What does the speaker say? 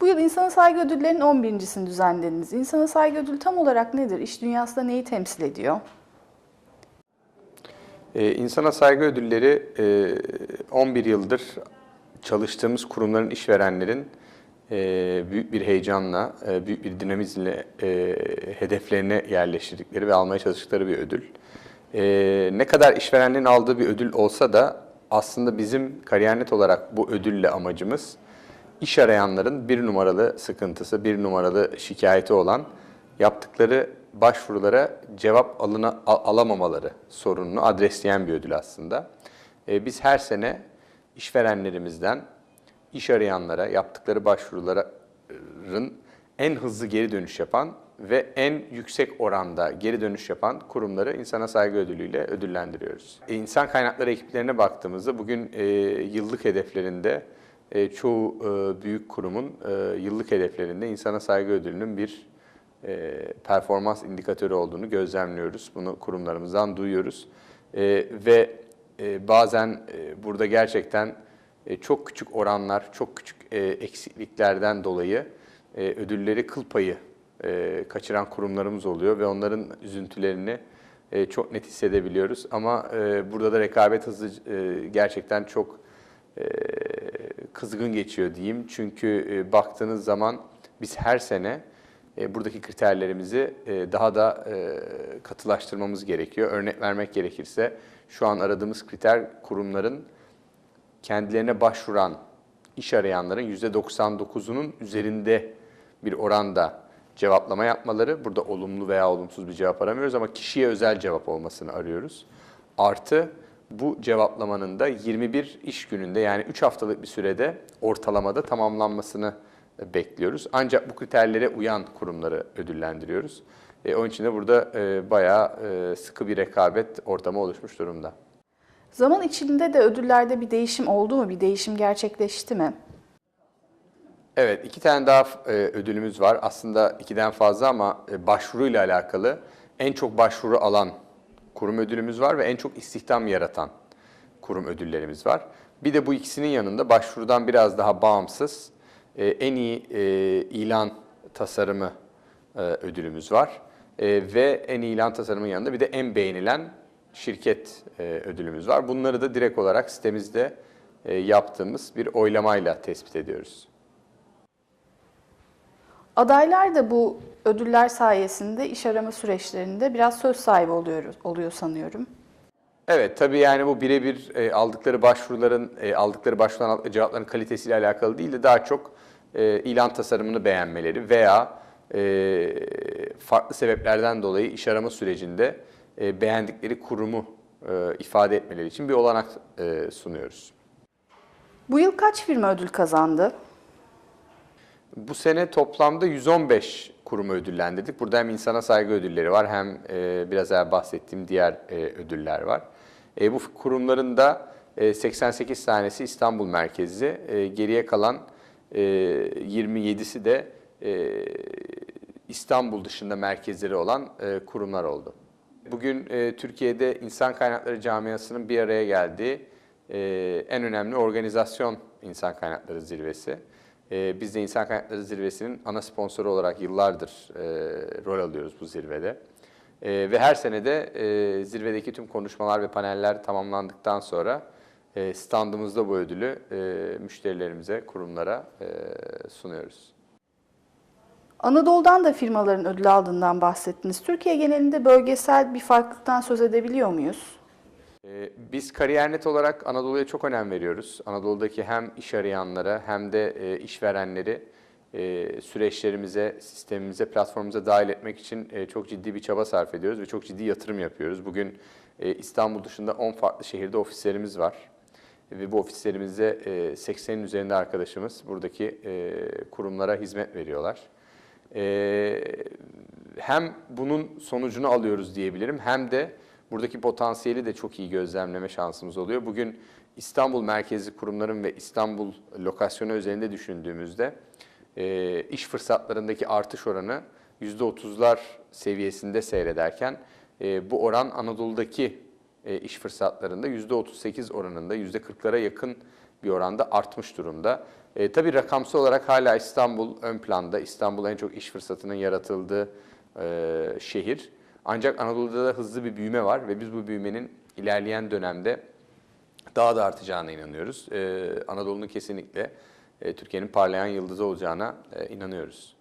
Bu yıl İnsana Saygı Ödülleri'nin 11.sini düzenlediniz. İnsana Saygı Ödülü tam olarak nedir? İş dünyasında neyi temsil ediyor? Ee, İnsana Saygı Ödülleri e, 11 yıldır çalıştığımız kurumların, işverenlerin e, büyük bir heyecanla, e, büyük bir dinamizmle e, hedeflerine yerleştirdikleri ve almaya çalıştıkları bir ödül. E, ne kadar işverenlerin aldığı bir ödül olsa da aslında bizim Kariyer.net olarak bu ödülle amacımız iş arayanların bir numaralı sıkıntısı, bir numaralı şikayeti olan yaptıkları başvurulara cevap alına, al- alamamaları sorununu adresleyen bir ödül aslında. Ee, biz her sene işverenlerimizden iş arayanlara yaptıkları başvuruların en hızlı geri dönüş yapan ve en yüksek oranda geri dönüş yapan kurumları insana saygı ödülüyle ödüllendiriyoruz. E, İnsan kaynakları ekiplerine baktığımızda bugün e, yıllık hedeflerinde e, çoğu e, büyük kurumun e, yıllık hedeflerinde insana saygı ödülünün bir performans indikatörü olduğunu gözlemliyoruz. Bunu kurumlarımızdan duyuyoruz. Ve bazen burada gerçekten çok küçük oranlar, çok küçük eksikliklerden dolayı ödülleri kıl payı kaçıran kurumlarımız oluyor ve onların üzüntülerini çok net hissedebiliyoruz. Ama burada da rekabet hızı gerçekten çok kızgın geçiyor diyeyim. Çünkü e, baktığınız zaman biz her sene e, buradaki kriterlerimizi e, daha da e, katılaştırmamız gerekiyor. Örnek vermek gerekirse şu an aradığımız kriter kurumların kendilerine başvuran iş arayanların %99'unun üzerinde bir oranda cevaplama yapmaları. Burada olumlu veya olumsuz bir cevap aramıyoruz ama kişiye özel cevap olmasını arıyoruz. Artı bu cevaplamanın da 21 iş gününde yani 3 haftalık bir sürede ortalamada tamamlanmasını bekliyoruz. Ancak bu kriterlere uyan kurumları ödüllendiriyoruz. E, onun için de burada e, bayağı e, sıkı bir rekabet ortamı oluşmuş durumda. Zaman içinde de ödüllerde bir değişim oldu mu? Bir değişim gerçekleşti mi? Evet, iki tane daha e, ödülümüz var. Aslında ikiden fazla ama e, başvuruyla alakalı en çok başvuru alan kurum ödülümüz var ve en çok istihdam yaratan kurum ödüllerimiz var. Bir de bu ikisinin yanında başvurudan biraz daha bağımsız e, en iyi e, ilan tasarımı e, ödülümüz var. E, ve en iyi ilan tasarımın yanında bir de en beğenilen şirket e, ödülümüz var. Bunları da direkt olarak sitemizde e, yaptığımız bir oylamayla tespit ediyoruz. Adaylar da bu ödüller sayesinde iş arama süreçlerinde biraz söz sahibi oluyor, oluyor sanıyorum. Evet tabii yani bu birebir e, aldıkları başvuruların, e, aldıkları başvurulan cevapların kalitesiyle alakalı değil de daha çok e, ilan tasarımını beğenmeleri veya e, farklı sebeplerden dolayı iş arama sürecinde e, beğendikleri kurumu e, ifade etmeleri için bir olanak e, sunuyoruz. Bu yıl kaç firma ödül kazandı? Bu sene toplamda 115 kurumu ödüllendirdik. Burada hem insana saygı ödülleri var hem e, biraz evvel bahsettiğim diğer e, ödüller var. E, bu kurumların da e, 88 tanesi İstanbul merkezli. E, geriye kalan e, 27'si de e, İstanbul dışında merkezleri olan e, kurumlar oldu. Bugün e, Türkiye'de insan kaynakları camiasının bir araya geldiği e, en önemli organizasyon insan kaynakları zirvesi. E, biz de insan kaynakları zirvesinin ana sponsoru olarak yıllardır e, rol alıyoruz bu zirvede. E, ve her senede e, zirvedeki tüm konuşmalar ve paneller tamamlandıktan sonra e, standımızda bu ödülü e, müşterilerimize, kurumlara e, sunuyoruz. Anadolu'dan da firmaların ödül aldığından bahsettiniz. Türkiye genelinde bölgesel bir farklılıktan söz edebiliyor muyuz? Ee, Biz Kariyer.net olarak Anadolu'ya çok önem veriyoruz. Anadolu'daki hem iş arayanlara hem de e, işverenleri e, süreçlerimize, sistemimize, platformumuza dahil etmek için e, çok ciddi bir çaba sarf ediyoruz ve çok ciddi yatırım yapıyoruz. Bugün İstanbul dışında 10 farklı şehirde ofislerimiz var. Ve bu ofislerimizde e, 80'in üzerinde arkadaşımız buradaki kurumlara hizmet veriyorlar. Hem bunun sonucunu alıyoruz diyebilirim hem de buradaki potansiyeli de çok iyi gözlemleme şansımız oluyor. Bugün İstanbul merkezli kurumların ve İstanbul lokasyonu üzerinde düşündüğümüzde e, iş fırsatlarındaki artış oranı %30'lar seviyesinde seyrederken e, bu oran Anadolu'daki e, iş fırsatlarında %38 oranında, %40'lara yakın bir oranda artmış durumda. E, tabii rakamsal olarak hala İstanbul ön planda. İstanbul en çok iş fırsatının yaratıldığı e, şehir. Ancak Anadolu'da da hızlı bir büyüme var ve biz bu büyümenin ilerleyen dönemde daha da artacağına inanıyoruz. E, Anadolu'nun kesinlikle e, Türkiye'nin parlayan yıldızı olacağına e, inanıyoruz.